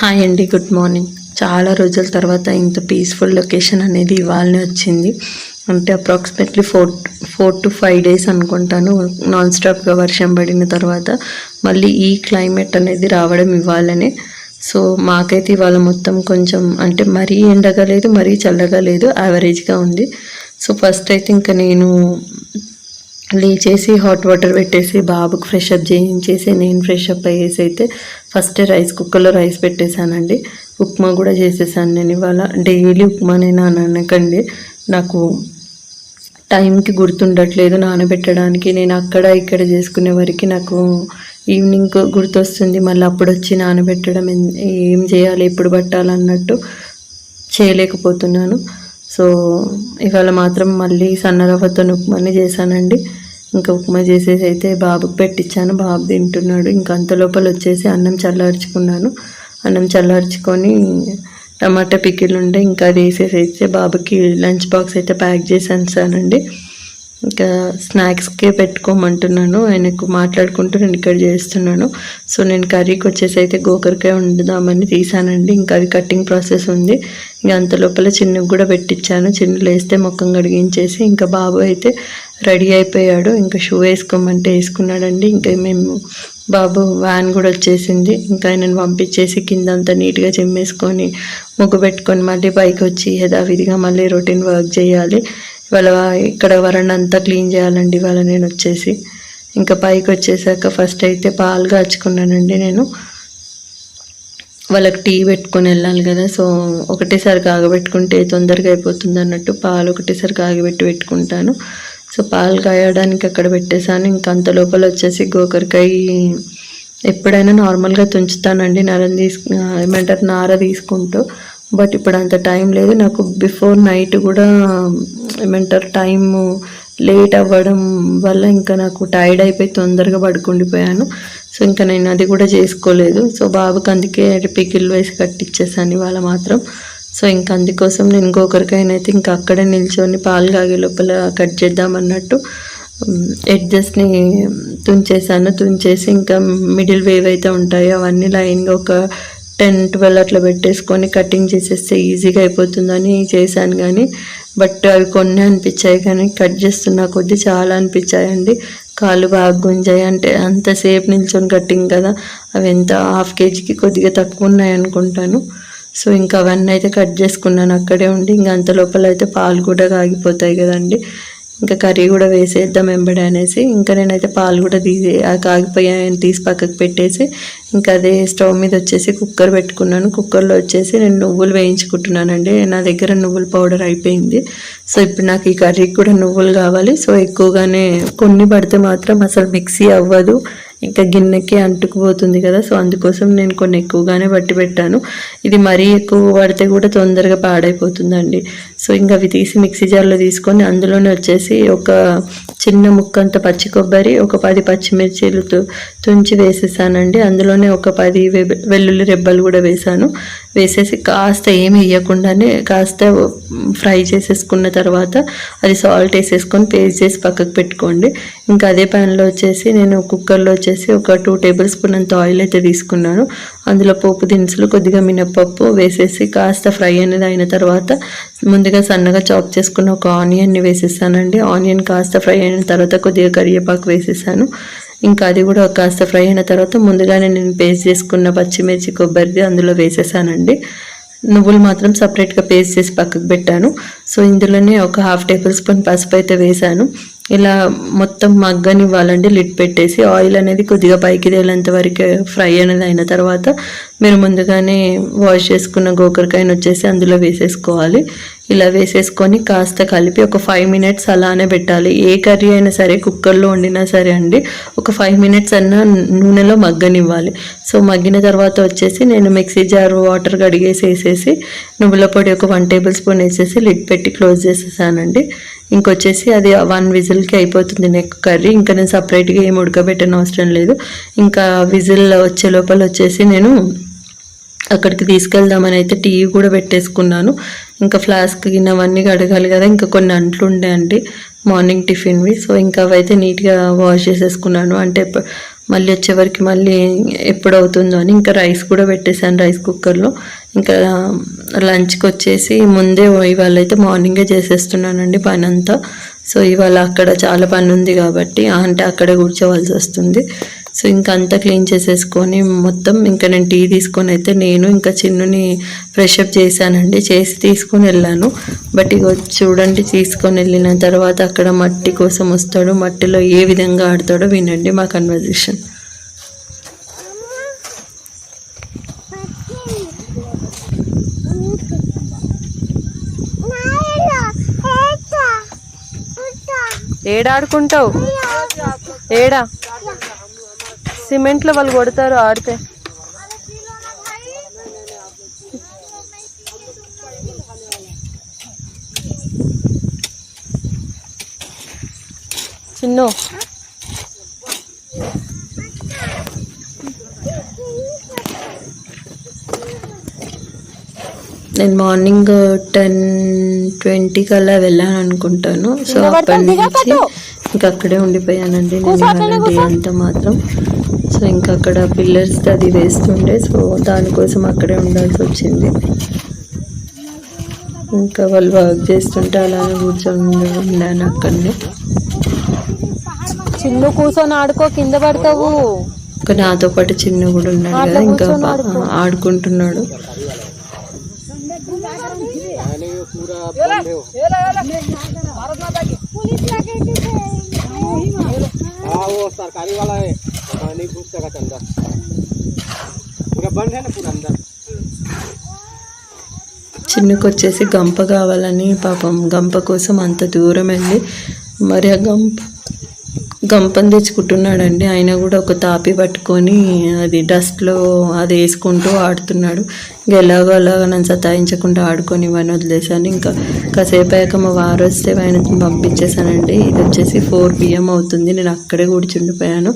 Hi అండి good morning. చాలా రోజుల తర్వాత ఇంత పీస్ఫుల్ లొకేషన్ అనేది ఇవాళనే వచ్చింది. అంటే approximately four four to five days అనుకుంటాను నాన్ స్టాప్గా వర్షం పడిన తర్వాత. మళ్ళీ ఈ క్లైమేట్ అనేది రావడం ఇవ్వాలనే సో మాకైతే ఇవాళ మొత్తం కొంచెం అంటే మరీ ఎండగా లేదు మరీ చల్లగా లేదు యావరేజ్గా ఉంది. సో ఫస్ట్ అయితే ఇంకా నేను లేచేసి హాట్ వాటర్ పెట్టేసి బాబుకి ఫ్రెష్ అప్ చేయించేసి నేను ఫ్రెష్ అప్ అయ్యేసి అయితే ఫస్ట్ రైస్ కుక్కర్లో రైస్ పెట్టేశానండి. ఉప్మా కూడా చేసేసాను నేను ఇవాళ. డైలీ ఉప్మానే అని అనకండి. నాకు టైంకి గుర్తుండట్లేదు నానబెట్టడానికి. నేను అక్కడ ఇక్కడ చేసుకునే వరకు నాకు ఈవినింగ్ గుర్తొస్తుంది. మళ్ళీ అప్పుడు వచ్చి నానబెట్టడం ఏం చేయాలి ఎప్పుడు పట్టాలన్నట్టు చేయలేకపోతున్నాను. సో ఇవాళ మాత్రం మళ్ళీ సన్నరవ్వతో ఉప్మాని చేశానండి. ఇంకా ఉప్మా చేసేసి అయితే బాబుకి పెట్టించాను బాబు తింటున్నాడు. ఇంకా అంత లోపల వచ్చేసి అన్నం చల్లార్చుకున్నాను. అన్నం చల్లార్చుకొని టమాటా పిక్కిలు ఉండే ఇంకా అది వేసేసి అయితే బాబుకి లంచ్ బాక్స్ అయితే ప్యాక్ చేసి సానండి ఇంకా స్నాక్స్కే పెట్టుకోమంటున్నాను. ఆయనకు మాట్లాడుకుంటూ నేను ఇక్కడ చేస్తున్నాను. సో నేను కర్రీకి వచ్చేసి అయితే గోకరకాయ వండుదామని తీసానండి. ఇంకా అది కటింగ్ ప్రాసెస్ ఉంది. ఇంకా అంత లోపల చిన్నకు కూడా పెట్టించాను చిన్నులు వేస్తే మొక్కం కడిగించేసి ఇంకా బాబు అయితే రెడీ అయిపోయాడు. ఇంకా షూ వేసుకోమంటే వేసుకున్నాడండి. ఇంకా మేము బాబు వ్యాన్ కూడా వచ్చేసింది. ఇంకా ఆయనను పంపించేసి కింద అంతా నీట్గా చెమ్మేసుకొని ముగ్గు పెట్టుకొని మళ్ళీ పైకి వచ్చి యథావిధిగా మళ్ళీ రొటీన్ వర్క్ చేయాలి. ఇవాళ ఇక్కడ వరండా అంతా క్లీన్ చేయాలండి. ఇవాళ నేను వచ్చేసి ఇంకా పైకి వచ్చేసాక ఫస్ట్ అయితే పాలు కాచుకున్నానండి నేను. వాళ్ళకి టీ పెట్టుకొని వెళ్ళాలి కదా సో ఒకటేసారి కాగబెట్టుకుంటే తొందరగా అయిపోతుంది అన్నట్టు పాలు ఒకటేసారి కాగబెట్టి పెట్టుకుంటాను. సో పాలు కాయడానికి అక్కడ పెట్టేశాను. ఇంకా అంత లోపల వచ్చేసి గోకరకాయ ఎప్పుడైనా నార్మల్గా తుంచుతానండి. నరం తీసుకు ఏమంటారు? నార తీసుకుంటూ బట్ ఇప్పుడు అంత టైం లేదు. నాకు బిఫోర్ నైట్ కూడా ఏమంటారు టైం లేట్ అవ్వడం వల్ల ఇంకా నాకు టైర్డ్ అయిపోయి తొందరగా పడుకుండిపోయాను. సో ఇంకా నేను అది కూడా చేసుకోలేదు. సో బాబుకి అందుకే పికిల్ వేసి కట్టించేసాను ఇవాళ మాత్రం. సో ఇంకా అందుకోసం నేను ఇంకొకరికైనా అయితే ఇంకా అక్కడే నిల్చొని పాలు కాగే లోపల కట్ చేద్దామన్నట్టు ఎడ్జస్ట్ని తుంచేసాను తుంచేసి ఇంకా మిడిల్ వేవ్ అయితే ఉంటాయో. అవన్నీ లైన్గా ఒక టెన్ ట్వెల్వ్ అట్లా పెట్టేసుకొని కటింగ్ చేసేస్తే ఈజీగా అయిపోతుందని చేశాను కానీ బట్ అవి కొన్ని అనిపించాయి కానీ కట్ చేస్తున్న కొద్దీ చాలా అనిపించాయండి. కాళ్ళు బాగా గుంజాయి అంటే అంతసేపు నిల్చొని కట్టింగ్ కదా అవి ఎంత హాఫ్ కేజీకి కొద్దిగా తక్కువ ఉన్నాయి అనుకుంటాను. సో ఇంకా అవన్నీ అయితే కట్ చేసుకున్నాను అక్కడే ఉండి ఇంకా అంత లోపల అయితే పాలు కూడా కాగిపోతాయి కదండి. ఇంకా కర్రీ కూడా వేసేద్దాం వెంబడి అనేసి. ఇంకా నేనైతే పాలు కూడా తీసి ఆ కాగిపోయాయని తీసి పక్కకు పెట్టేసి ఇంకా అదే స్టవ్ మీద వచ్చేసి కుక్కర్ పెట్టుకున్నాను. కుక్కర్లో వచ్చేసి నేను నువ్వులు వేయించుకుంటున్నానండి. నా దగ్గర నువ్వుల పౌడర్ అయిపోయింది. సో ఇప్పుడు నాకు ఈ కర్రీకి కూడా నువ్వులు కావాలి. సో ఎక్కువగానే కొన్ని పడితే మాత్రం అసలు మిక్సీ అవ్వదు. ఇంకా గిన్నెకి అంటుకుపోతుంది కదా. సో అందుకోసం నేను కొన్ని ఎక్కువగానే పట్టి పెట్టాను. ఇది మరీ ఎక్కువ పడితే కూడా తొందరగా పాడైపోతుందండి. సో ఇంకా అవి తీసి మిక్సీ జార్లో తీసుకొని అందులోనే వచ్చేసి ఒక చిన్న ముక్కంత పచ్చి కొబ్బరి ఒక పది పచ్చిమిర్చీలు తు- తుంచి వేసేసానండి. అందులోనే ఒక పది వెల్లుల్లి రెబ్బలు కూడా వేసాను. వేసేసి కాస్త ఏమి వేయకుండానే కాస్త ఫ్రై చేసేసుకున్న తర్వాత అది సాల్ట్ వేసేసుకొని పేస్ట్ చేసి పక్కకు పెట్టుకోండి. ఇంకా అదే ప్యాన్లో వచ్చేసి నేను కుక్కర్లో వచ్చేసి ఒక టూ టేబుల్ స్పూన్ అంత ఆయిల్ అయితే తీసుకున్నాను. అందులో పోపు దినుసులు కొద్దిగా మినప్పప్పు వేసేసి కాస్త ఫ్రై అనేది అయిన తర్వాత ముందుగా సన్నగా చాప్ చేసుకున్న ఒక ఆనియన్ని వేసేసానండి. ఆనియన్ కాస్త ఫ్రై అయిన తర్వాత కొద్దిగా కరివేపాకు వేసేసాను. ఇంకా అది కూడా కాస్త ఫ్రై అయిన తర్వాత ముందుగానే నేను పేస్ట్ చేసుకున్న పచ్చిమిర్చి కొబ్బరిది అందులో వేసేసానండి. నువ్వులు మాత్రం సపరేట్గా పేస్ట్ చేసి పక్కకు పెట్టాను. సో ఇందులోనే ఒక హాఫ్ టేబుల్ స్పూన్ పసుపు అయితే వేసాను. ఇలా మొత్తం మగ్గనివ్వాలండి. లిడ్ పెట్టేసి ఆయిల్ అనేది కొద్దిగా పైకి తేలేంత వరకు ఫ్రై అనేది అయిన తర్వాత మీరు ముందుగానే వాష్ చేసుకున్న గోకరకాయను వచ్చేసి అందులో వేసేసుకోవాలి. ఇలా వేసేసుకొని కాస్త కలిపి ఒక ఫైవ్ మినిట్స్ అలానే పెట్టాలి. ఏ కర్రీ అయినా సరే కుక్కర్లో వండినా సరే అండి ఒక ఫైవ్ మినిట్స్ అన్న నూనెలో మగ్గనివ్వాలి. సో మగ్గిన తర్వాత వచ్చేసి నేను మిక్సీ జార్ వాటర్ కడిగేసి వేసేసి నువ్వుల పొడి ఒక వన్ టేబుల్ స్పూన్ వేసేసి లిడ్ పెట్టి క్లోజ్ చేసేసానండి. ఇంకొచ్చేసి అది వన్ విజిల్కి అయిపోతుంది నెక్ కర్రీ. ఇంకా నేను సపరేట్గా ఏం ఉడకబెట్టని అవసరం లేదు. ఇంకా విజిల్ వచ్చే లోపల వచ్చేసి నేను అక్కడికి తీసుకెళ్దామని అయితే టీ కూడా పెట్టేసుకున్నాను. ఇంకా ఫ్లాస్క్ గిన్నెవన్నీ కడగాలి కదా ఇంకా కొన్ని అంట్లు ఉండే అండి మార్నింగ్ టిఫిన్వి సో ఇంకా అవైతే నీట్గా వాష్ చేసేసుకున్నాను. అంటే మళ్ళీ వచ్చేవరకు మళ్ళీ ఎప్పుడు అవుతుందో అని ఇంకా రైస్ కూడా పెట్టేశాను రైస్ కుక్కర్లో. ఇంకా లంచ్కి వచ్చేసి ముందే ఇవాళ అయితే మార్నింగే చేసేస్తున్నానండి పని అంతా సో ఇవాళ అక్కడ చాలా పని ఉంది కాబట్టి అంటే అక్కడే కూర్చోవలసి వస్తుంది సో ఇంకా అంతా క్లీన్ చేసేసుకొని మొత్తం ఇంకా నేను టీ తీసుకొని అయితే నేను ఇంకా చిన్నుని ఫ్రెష్ అప్ చేశానండి. చేసి తీసుకొని వెళ్ళాను. బట్ ఇక చూడండి తీసుకొని వెళ్ళిన తర్వాత అక్కడ మట్టి కోసం వస్తాడు. మట్టిలో ఏ విధంగా ఆడతాడో వినండి మా కన్వర్జేషన్ ఏడాడుకుంటావు? ఏడా? సిమెంట్లో వాళ్ళు కొడతారు ఆడితే. చిన్ను. నేను మార్నింగ్ టెన్ ట్వంటీకి అలా వెళ్ళాను అనుకుంటాను. సో అప్పటి నుంచి ఇంకా అక్కడే ఉండిపోయానండి. నేను డే అంతా మాత్రం సో ఇంకా అక్కడ పిల్లర్స్ అది వేస్తుండే సో దానికోసం అక్కడే ఉండాల్సి వచ్చింది ఇంకా వాళ్ళు వర్క్ చేస్తుంటే అలానే కూర్చొని ఉన్నాను అక్కడనే చిన్న కూర్చొని ఆడుకో కింద పడతావు ఇంకా నాతో పాటు చిన్న కూడా ఉన్నాడు కదా ఇంకా బా- ఆడుకుంటున్నాడు हाँ वो सरकारी वाला है हाँ, नहीं घुस सकता अंदर पूरा बंद है ना पूरा अंदर చిన్నకు వచ్చేసి గంప కావాలని పాపం గంప కోసం అంత దూరం వెళ్ళి మరి ఆ గంప గంపని తెచ్చుకుంటున్నాడండి ఆయన కూడా ఒక తాపి పట్టుకొని అది డస్ట్లో అది వేసుకుంటూ ఆడుతున్నాడు ఇంకా ఎలాగో అలాగ నన్ను సతాయించకుండా ఆడుకొని ఇవన్నీ వదిలేశాను ఇంకా కాసేపు అయ్యాక మా వారు వస్తే ఆయన పంపించేశానండి ఇది వచ్చేసి ఫోర్ పిఎం అవుతుంది నేను అక్కడే కూర్చుండిపోయాను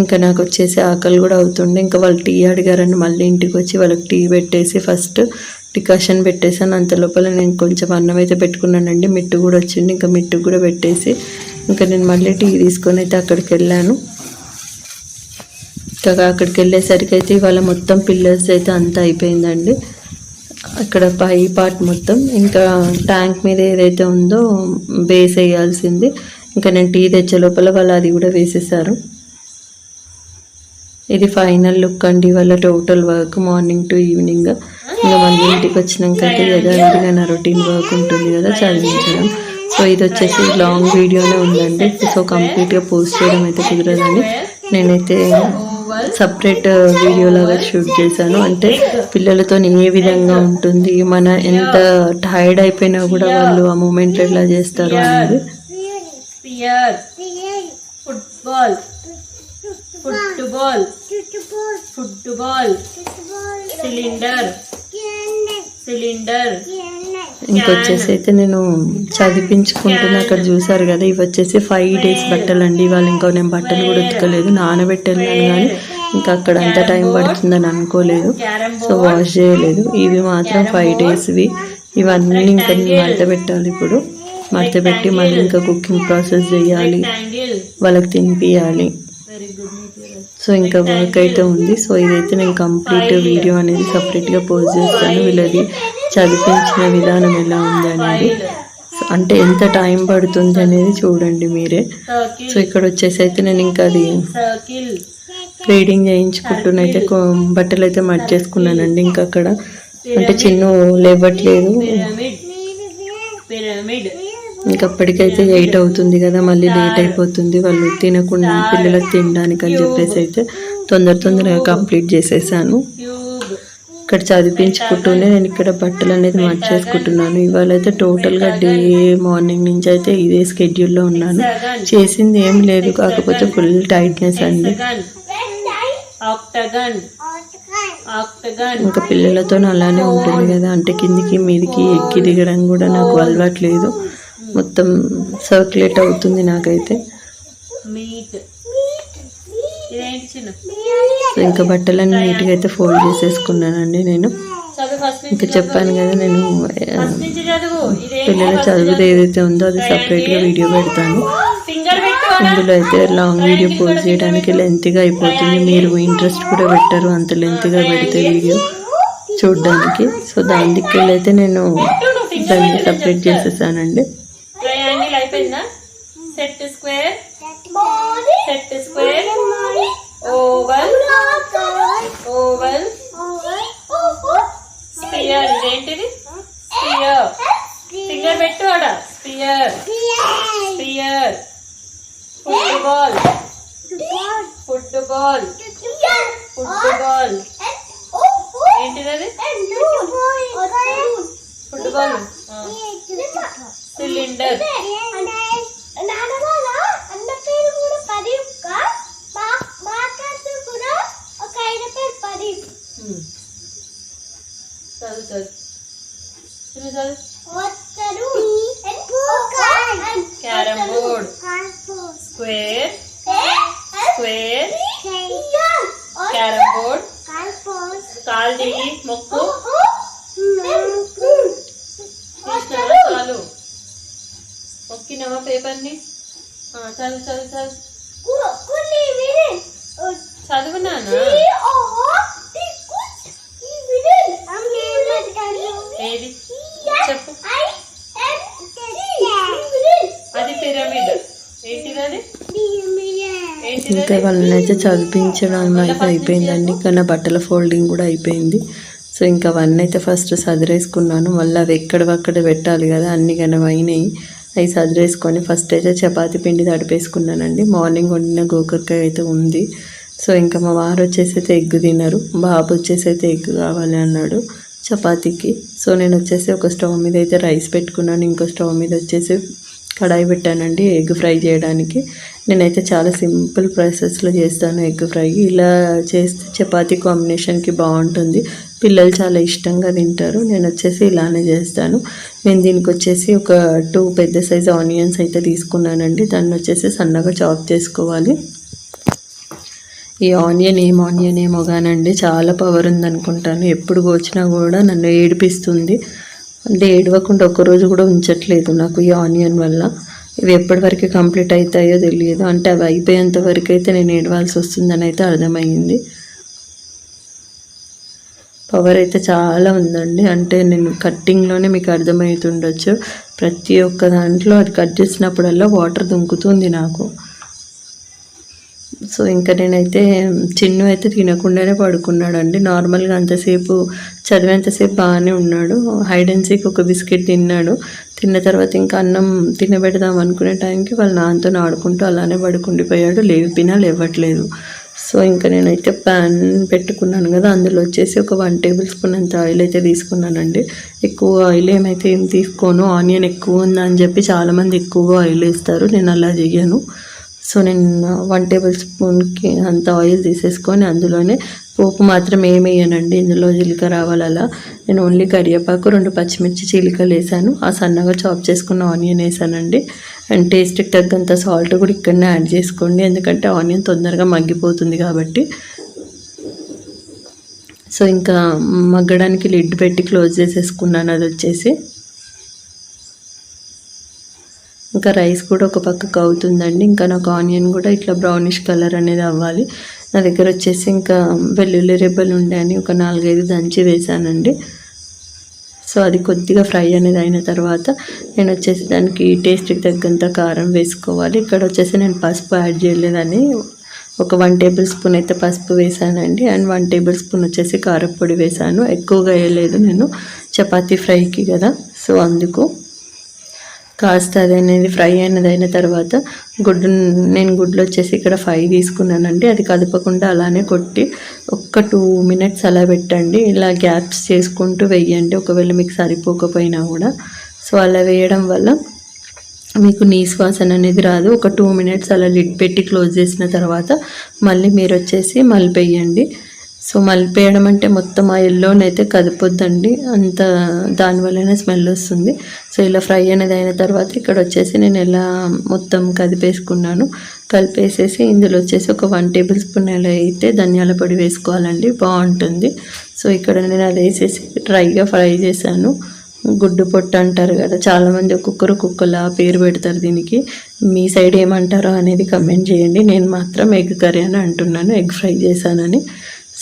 ఇంకా నాకు వచ్చేసి ఆకలి కూడా అవుతుండే. ఇంకా వాళ్ళు టీ అడిగారని మళ్ళీ ఇంటికి వచ్చి వాళ్ళకి టీ పెట్టేసి ఫస్ట్ డికాషన్ పెట్టేసాను అంత లోపల నేను కొంచెం అన్నం అయితే పెట్టుకున్నానండి. మిట్టు కూడా వచ్చింది. ఇంకా మిట్టు కూడా పెట్టేసి ఇంకా నేను మళ్ళీ టీ తీసుకొని అయితే అక్కడికి వెళ్ళాను. ఇంకా అక్కడికి వెళ్ళేసరికి అయితే ఇవాళ మొత్తం పిల్లర్స్ అయితే అంతా అయిపోయిందండి. అక్కడ పై పార్ట్ మొత్తం ఇంకా ట్యాంక్ మీద ఏదైతే ఉందో బేస్ వేయాల్సింది. ఇంకా నేను టీ తెచ్చే లోపల వాళ్ళు అది కూడా వేసేసారు. ఇది ఫైనల్ లుక్ అండి వాళ్ళ total work morning to evening ఇంకా వన్ ఇంటికి వచ్చినాక అయితే యథావిధిగా నా రొటీన్ వర్క్ ఉంటుంది కదా చదివించడం సో ఇది వచ్చేసి లాంగ్ వీడియోనే ఉందండి సో కంప్లీట్గా పోస్ట్ చేయడం అయితే కుదరదని నేనైతే సపరేట్ వీడియో లాగా షూట్ చేశాను అంటే పిల్లలతో ఏ విధంగా ఉంటుంది మన ఎంత టైర్డ్ అయిపోయినా కూడా వాళ్ళు ఆ మూమెంట్ ఎట్లా చేస్తారు అనేది football football football cylinder cylinder ఇంకొచ్చేసి అయితే నేను చదివించుకుంటున్నా. అక్కడ చూసారు కదా ఇవి వచ్చేసి ఫైవ్ డేస్ బట్టలు అండి వాళ్ళు ఇంకా నేను బట్టలు కూడా ఉతకలేదు నానబెట్టెళ్ళాను కానీ. ఇంకా అక్కడ అంత టైం పడుతుందని అనుకోలేదు. సో వాష్ చేయలేదు. ఇవి మాత్రం ఫైవ్ డేస్వి ఇవన్నీ ఇంకా నేను మడత పెట్టాలి ఇప్పుడు. మడత పెట్టి మళ్ళీ ఇంకా కుకింగ్ ప్రాసెస్ చేయాలి. వాళ్ళకి తినిపియాలి. వెరీ గుడ్ సో ఇంకా వర్క్ అయితే ఉంది. సో ఇదైతే నేను కంప్లీట్ వీడియో అనేది సపరేట్గా పోస్ట్ చేస్తాను. వీళ్ళది చదివించిన విధానం ఎలా ఉంది అనేది. అంటే ఎంత టైం పడుతుంది అనేది చూడండి మీరే. సో ఇక్కడ వచ్చేసి అయితే నేను ఇంకా అది ట్రేడింగ్ చేయించుకుంటున్న. అయితే బట్టలు అయితే మర్చేసుకున్నానండి ఇంకా అక్కడ. అంటే చిన్న లేవట్లేదు. పిరమిడ్ ఇంకా అప్పటికైతే ఎయిట్ అవుతుంది కదా మళ్ళీ లేట్ అయిపోతుంది. వాళ్ళు తినకుండా పిల్లలకు తినడానికి అని చెప్పేసి అయితే తొందర తొందరగా కంప్లీట్ చేసేసాను. ఇక్కడ చదివించుకుంటూనే నేను ఇక్కడ బట్టలు అనేది మార్చేసుకుంటున్నాను. ఇవాళ అయితే టోటల్గా డే మార్నింగ్ నుంచి అయితే ఇదే స్కెడ్యూల్లో ఉన్నాను. చేసింది ఏం లేదు కాకపోతే ఫుల్ టైట్నెస్ అండి. ఇంకా పిల్లలతో అలానే ఉంటుంది కదా అంటే కిందికి మీదికి ఎక్కి దిగడం కూడా నాకు అలవాట్లేదు మొత్తం సర్క్యులేట్ అవుతుంది నాకైతే. ఇంకా బట్టలన్నీ నీట్గా అయితే ఫోల్డ్ చేసేసుకున్నానండి నేను. ఇంకా చెప్పాను కదా నేను పిల్లల చదువుది ఏదైతే ఉందో అది సపరేట్గా వీడియో పెడతాను. ఇందులో అయితే లాంగ్ వీడియో పోస్ట్ చేయడానికి లెంత్గా అయిపోతుంది. మీరు ఇంట్రెస్ట్ కూడా పెట్టరు అంత లెంత్గా పెడితే వీడియో చూడడానికి. సో దాని దిక్కెళ్ళి అయితే నేను దాన్ని సపరేట్ చేసేసానండి. అయిపోయిందా set square. Set square. Oval. Oval. Sphere. ఇదేంటిది? స్పియర్. ఫింగర్ పెట్టు ఆడ. Sphere. Sphere. Football. Football. Football. ఏంటిది అది ఫుట్బాల్. సిలిండర్ చదువు చదువు చదువు చదువు ఇంకా అది? వాళ్ళని అయితే చదివించడం అయితే అయిపోయిందండి. ఇంకా నా బట్టల ఫోల్డింగ్ కూడా అయిపోయింది. సో ఇంకా అవన్నీ అయితే ఫస్ట్ సదిరేసుకున్నాను. మళ్ళీ అవి ఎక్కడవక్కడ పెట్టాలి కదా అన్ని కనుక అయినాయి. అవి సదిరేసుకొని ఫస్ట్ అయితే చపాతీ పిండి తడిపేసుకున్నానండి. మార్నింగ్ వండిన గోకరకాయ అయితే ఉంది. సో ఇంకా మా వారు వచ్చేసి అయితే ఎగ్ తినరు బాబు వచ్చేసి అయితే ఎగ్ కావాలి అన్నాడు చపాతీకి. సో నేను వచ్చేసి ఒక స్టవ్ మీద అయితే రైస్ పెట్టుకున్నాను. ఇంకో స్టవ్ మీద వచ్చేసి కడాయి పెట్టానండి ఎగ్ ఫ్రై చేయడానికి. నేనైతే చాలా సింపుల్ ప్రాసెస్లో చేస్తాను ఎగ్ ఫ్రై. ఇలా చేస్తే చపాతీ కాంబినేషన్కి బాగుంటుంది. పిల్లలు చాలా ఇష్టంగా తింటారు. నేను వచ్చేసి ఇలానే చేస్తాను. నేను దీనికి వచ్చేసి ఒక టూ పెద్ద సైజ్ ఆనియన్స్ అయితే తీసుకున్నానండి. దాన్ని వచ్చేసి సన్నగా చాప్ చేసుకోవాలి. ఈ ఆనియన్ ఏం ఆనియన్ ఏమో కానండి చాలా పవర్ ఉందనుకుంటాను. ఎప్పుడు వచ్చినా కూడా నన్ను ఏడిపిస్తుంది. అంటే ఏడవకుండా ఒక్కరోజు కూడా ఉంచట్లేదు నాకు ఈ ఆనియన్ వల్ల. ఇవి ఎప్పటి వరకు కంప్లీట్ అవుతాయో తెలియదు. అంటే అవి అయిపోయేంత వరకు అయితే నేను ఏడవాల్సి వస్తుందని అయితే అర్థమైంది. పవర్ అయితే చాలా ఉందండి. అంటే నేను కట్టింగ్లోనే మీకు అర్థమవుతుండొచ్చు. ప్రతి ఒక్క దాంట్లో అది కట్ చేసినప్పుడల్లా వాటర్ దుంకుతుంది నాకు. సో ఇంకా నేనైతే చిన్ను అయితే తినకుండానే పడుకున్నాడండి. నార్మల్గా అంతసేపు చదివేంతసేపు బాగానే ఉన్నాడు. హైడ్ అండ్ సీక్ ఒక బిస్కెట్ తిన్నాడు. తిన్న తర్వాత ఇంకా అన్నం తినబెడదాం అనుకునే టైంకి వాళ్ళ నాన్నతో ఆడుకుంటూ అలానే పడుకుండిపోయాడు. లేపినా లేవట్లేదు సో ఇంకా నేనైతే ప్యాన్ పెట్టుకున్నాను కదా అందులో వచ్చేసి ఒక వన్ టేబుల్ స్పూన్ అంత ఆయిల్ అయితే తీసుకున్నానండి. ఎక్కువ ఆయిల్ ఏమైతే ఏం తీసుకోను ఆనియన్ ఎక్కువ ఉందని చెప్పి చాలామంది ఎక్కువగా ఆయిల్ వేస్తారు. నేను అలా చెయ్యను. సో నేను వన్ టేబుల్ స్పూన్కి అంత ఆయిల్ తీసేసుకొని అందులోనే పోపు మాత్రం ఏమేయనండి వేయనండి. ఇందులో జీలకర్ర ఆవాలలా. అలా నేను ఓన్లీ కరివేపాకు రెండు పచ్చిమిర్చి చీలికలు వేసాను. ఆ సన్నగా చాప్ చేసుకున్న ఆనియన్ వేసానండి. అండ్ టేస్ట్కి తగ్గంత సాల్ట్ కూడా ఇక్కడనే యాడ్ చేసుకోండి. ఎందుకంటే ఆనియన్ తొందరగా మగ్గిపోతుంది కాబట్టి. సో ఇంకా మగ్గడానికి లిడ్ పెట్టి క్లోజ్ చేసేసుకున్నాను. అది వచ్చేసి ఇంకా రైస్ కూడా ఒక పక్కకు అవుతుందండి ఇంకా నాకు ఆనియన్ కూడా ఇట్లా బ్రౌనిష్ కలర్ అనేది అవ్వాలి. నా దగ్గర వచ్చేసి ఇంకా వెల్లుల్లి రెబ్బలు ఉండే అని ఒక నాలుగైదు దంచి వేశానండి సో అది కొద్దిగా ఫ్రై అనేది అయిన తర్వాత నేను వచ్చేసి దానికి టేస్ట్కి తగ్గంత కారం వేసుకోవాలి. ఇక్కడ వచ్చేసి నేను పసుపు యాడ్ చేయలేదని ఒక వన్ టేబుల్ స్పూన్ అయితే పసుపు వేసానండి. అండ్ వన్ టేబుల్ స్పూన్ వచ్చేసి కారపొడి వేసాను. ఎక్కువగా వేయలేదు నేను. చపాతీ ఫ్రైకి కదా. సో అందుకు కాస్త అది అనేది ఫ్రై అయినది అయిన తర్వాత గుడ్డు నేను గుడ్లు వచ్చేసి ఇక్కడ ఫైవ్ తీసుకున్నానండి. అది కదపకుండా అలానే కొట్టి ఒక్క టూ మినిట్స్ అలా పెట్టండి. ఇలా గ్యాప్స్ చేసుకుంటూ వేయండి. ఒకవేళ మీకు సరిపోకపోయినా కూడా. సో అలా వేయడం వల్ల మీకు నీశ్వాసన అనేది రాదు. ఒక టూ మినిట్స్ అలా లిడ్ పెట్టి క్లోజ్ చేసిన తర్వాత మళ్ళీ మీరు వచ్చేసి మలిపేయండి సో మలిపేయడం అంటే మొత్తం ఆ ఎల్లోనైతే కదిపోద్దండి. అంత దానివల్లనే స్మెల్ వస్తుంది. సో ఇలా ఫ్రై అనేది అయిన తర్వాత ఇక్కడ వచ్చేసి నేను ఇలా మొత్తం కదిపేసుకున్నాను. కలిపేసేసి ఇందులో వచ్చేసి ఒక వన్ టేబుల్ స్పూన్ ఎలా అయితే ధనియాల పొడి వేసుకోవాలండి. బాగుంటుంది. సో ఇక్కడ నేను అది వేసేసి డ్రైగా ఫ్రై చేశాను. గుడ్డు పొట్టు అంటారు కదా చాలామంది ఒక్కొక్కరు ఒక్కొక్కలా పేరు పెడతారు దీనికి. మీ సైడ్ ఏమంటారో అనేది కమెంట్ చేయండి. నేను మాత్రం ఎగ్ కర్రీ అని అంటున్నాను ఎగ్ ఫ్రై చేశానని.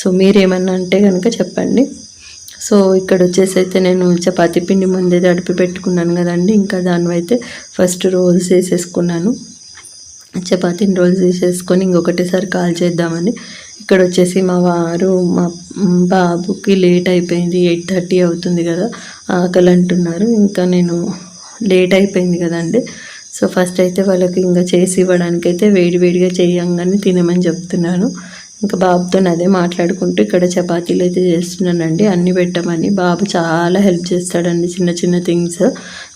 సో మీరేమన్నా అంటే కనుక చెప్పండి. సో ఇక్కడ వచ్చేసి అయితే నేను చపాతీ పిండి ముందే తడిపి పెట్టుకున్నాను కదండి. ఇంకా దానివైతే ఫస్ట్ రోల్స్ వేసేసుకున్నాను. చపాతీని రోల్స్ చేసేసుకొని ఇంకొకటిసారి కాల్ చేద్దామని. ఇక్కడ వచ్చేసి మా వారు మా బాబుకి లేట్ అయిపోయింది ఎయిట్ థర్టీ అవుతుంది కదా ఆకలి అంటున్నారు ఇంకా నేను లేట్ అయిపోయింది కదండి. సో ఫస్ట్ అయితే వాళ్ళకి ఇంకా చేసి ఇవ్వడానికి అయితే వేడి వేడిగా చేయంగానే తినమని చెప్తున్నాను. ఇంకా బాబుతో అదే మాట్లాడుకుంటూ ఇక్కడ చపాతీలు అయితే చేస్తున్నానండి. అన్ని పెట్టమని బాబు చాలా హెల్ప్ చేస్తాడండి చిన్న చిన్న థింగ్స్.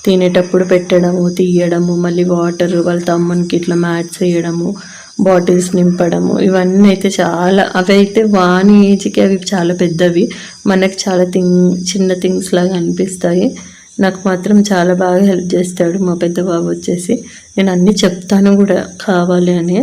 తినేటప్పుడు పెట్టడము తీయడము మళ్ళీ వాటర్ వాళ్ళ తమ్మునికి ఇట్లా మ్యాట్స్ వేయడము బాటిల్స్ నింపడము ఇవన్నీ అయితే చాలా అవి అయితే వాని ఏజ్కి అవి చాలా పెద్దవి. మనకు చాలా థింగ్ చిన్న థింగ్స్ లాగా అనిపిస్తాయి. నాకు మాత్రం చాలా బాగా హెల్ప్ చేస్తాడు మా పెద్ద బాబు వచ్చేసి. నేను అన్నీ చెప్తాను కూడా కావాలి అని.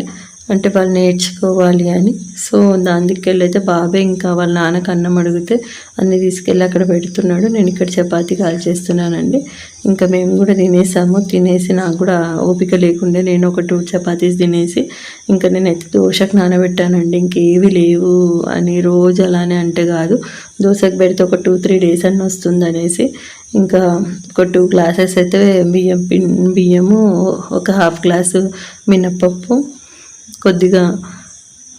అంటే వాళ్ళు నేర్చుకోవాలి అని. సో దానికి బాబాయ్ బాబే ఇంకా వాళ్ళ నాన్నకు అన్నం అడిగితే అన్ని తీసుకెళ్ళి అక్కడ పెడుతున్నాడు. నేను ఇక్కడ చపాతీ కాల్ చేస్తున్నానండి. ఇంకా మేము కూడా తినేసాము. తినేసి నాకు కూడా ఓపిక లేకుండా నేను ఒక టూ చపాతీస్ తినేసి ఇంకా నేనైతే దోశకు నానబెట్టానండి. ఇంకేవి లేవు అని రోజు అలానే అంటే కాదు. దోశకు పెడితే ఒక టూ త్రీ డేస్ అన్న వస్తుంది అనేసి ఇంకా ఒక టూ గ్లాసెస్ అయితే బియ్యం బియ్యము ఒక హాఫ్ గ్లాసు మినప్పప్పు కొద్దిగా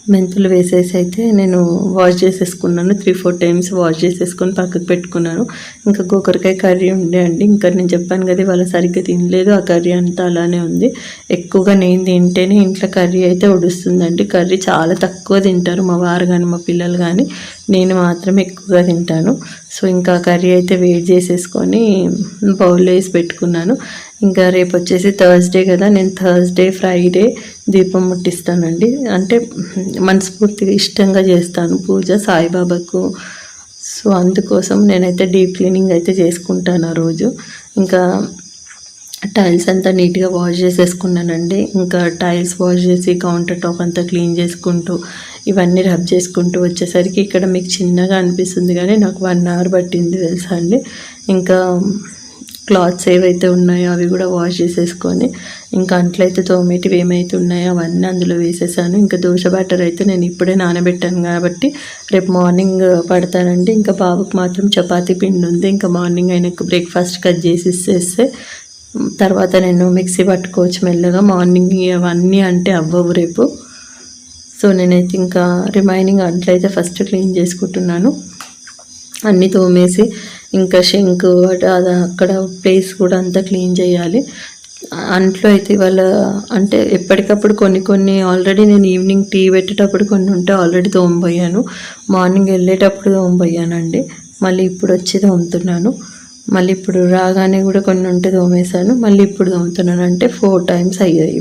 మెంతులు వేసేసి అయితే నేను వాష్ చేసేసుకున్నాను. త్రీ ఫోర్ టైమ్స్ వాష్ చేసేసుకొని పక్కకు పెట్టుకున్నాను. ఇంకా గోకరకాయ కర్రీ ఉండే అండి. ఇంకా నేను చెప్పాను కదా వాళ్ళ సరిగ్గా తినలేదు. ఆ కర్రీ అంతా అలానే ఉంది. ఎక్కువగా నేను తింటేనే ఇంట్లో కర్రీ అయితే ఉడుస్తుందండి. కర్రీ చాలా తక్కువ తింటారు మా వారు కానీ మా పిల్లలు కానీ. నేను మాత్రం ఎక్కువగా తింటాను. సో ఇంకా కర్రీ అయితే వెయిట్ చేసేసుకొని బౌల్లో వేసి పెట్టుకున్నాను. ఇంకా రేపు వచ్చేసి థర్స్డే కదా నేను థర్స్డే ఫ్రైడే దీపం ముట్టిస్తానండి. అంటే మనస్ఫూర్తిగా ఇష్టంగా చేస్తాను పూజ సాయిబాబాకు. సో అందుకోసం నేనైతే డీప్ క్లీనింగ్ అయితే చేసుకుంటాను ఆ రోజు. ఇంకా టైల్స్ అంతా నీట్గా వాష్ చేసేసుకున్నానండి. ఇంకా టైల్స్ వాష్ చేసి కౌంటర్ టాప్ అంతా క్లీన్ చేసుకుంటూ ఇవన్నీ రబ్ చేసుకుంటూ వచ్చేసరికి ఇక్కడ మీకు చిన్నగా అనిపిస్తుంది కానీ నాకు వన్ అవర్ పట్టింది తెలుసా అండి. ఇంకా క్లాత్స్ ఏవైతే ఉన్నాయో అవి కూడా వాష్ చేసేసుకొని ఇంకా అంట్లయితే తోమేటివి ఏమైతే ఉన్నాయో అవన్నీ అందులో వేసేసాను. ఇంకా దోశ బ్యాటర్ అయితే నేను ఇప్పుడే నానబెట్టాను కాబట్టి రేపు మార్నింగ్ పడతానండి. ఇంకా బాబుకి మాత్రం చపాతీ పిండి ఉంది. ఇంకా మార్నింగ్ ఆయనకు బ్రేక్ఫాస్ట్ కట్ చేసి ఇచ్చేస్తే తర్వాత నేను మిక్సీ పట్టుకోవచ్చు మెల్లగా. మార్నింగ్ అవన్నీ అంటే అవ్వవు రేపు. సో నేనైతే ఇంకా రిమైనింగ్ అట్లయితే ఫస్ట్ క్లీన్ చేసుకుంటున్నాను. అన్నీ తోమేసి ఇంకా షింక్ అది అక్కడ ప్లేస్ కూడా అంతా క్లీన్ చేయాలి. అంట్లో అయితే ఇవాళ అంటే ఎప్పటికప్పుడు కొన్ని కొన్ని ఆల్రెడీ నేను ఈవినింగ్ టీ పెట్టేటప్పుడు కొన్ని ఉంటే ఆల్రెడీ తోమబోయాను. మార్నింగ్ వెళ్ళేటప్పుడు తోమబోయానండి. మళ్ళీ ఇప్పుడు వచ్చి తోముతున్నాను. మళ్ళీ ఇప్పుడు రాగానే కూడా కొన్ని ఉంటే తోమేశాను. మళ్ళీ ఇప్పుడు తోముతున్నాను. అంటే ఫోర్ టైమ్స్ అయ్యాయి.